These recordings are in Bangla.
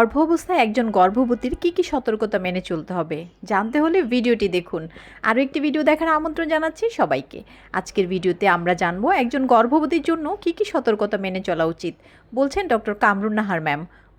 গর্ভ অবস্থায় একজন গর্ভবতীর কি কি সতর্কতা মেনে চলতে হবে জানতে হলে ভিডিওটি দেখুন। আরও একটি ভিডিও দেখার আমন্ত্রণ জানাচ্ছি সবাইকে। আজকের ভিডিওতে আমরা জানব একজন গর্ভবতীর জন্য কি কি সতর্কতা মেনে চলা উচিত। বলছেন ডক্টর কামরুন নাহার ম্যাম।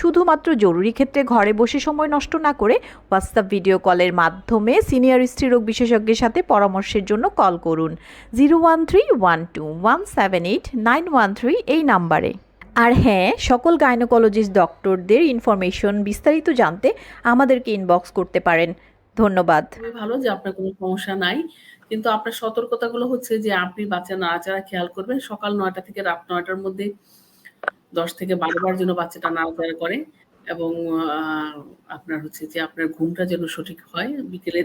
শুধুমাত্র জরুরি ক্ষেত্রে ঘরে বসে সময় নষ্ট না করে হোয়াটসঅ্যাপ ভিডিও কলের মাধ্যমে সিনিয়র স্ত্রীরোগ বিশেষজ্ঞের সাথে পরামর্শের জন্য কল করুন। Zero one three one two one seven eight nine one three এই নাম্বারে। আর হ্যাঁ সকল গাইনোকোলজিস্ট ডক্টরদের ইনফরমেশন বিস্তারিত জানতে আমাদেরকে ইনবক্স করতে পারেন। ধন্যবাদ। ভালো যে আপনার কোনো সমস্যা নাই। কিন্তু আপনার সতর্কতাগুলো হচ্ছে যে আপনি বাচ্চা নাড়াচাড়া খেয়াল করবেন। সকাল নয়টা থেকে রাত নয়টার মধ্যে দশ থেকে বারো বার যেন বাচ্চাটা নাড়াচাড়া করে এবং আপনার হচ্ছে যে আপনার ঘুমটা যেন সঠিক হয়। বিকেলে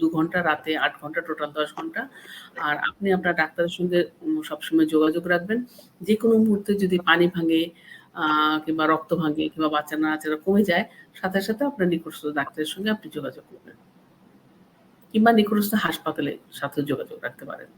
দু ঘণ্টা, রাতে আট ঘণ্টা, টোটাল দশ ঘণ্টা। আর আপনি আপনার ডাক্তারের সঙ্গে সবসময় যোগাযোগ রাখবেন। যে কোনো মুহূর্তে যদি পানি ভাঙে কিংবা রক্ত ভাঙে, কিংবা বাচ্চা নাড়াচাড়া কমে যায়, সাথে সাথে আপনার নিকটস্থ ডাক্তারের সঙ্গে আপনি যোগাযোগ করবেন। কিংবা নিকটস্থ হাসপাতালের সাথে যোগাযোগ রাখতে পারেন।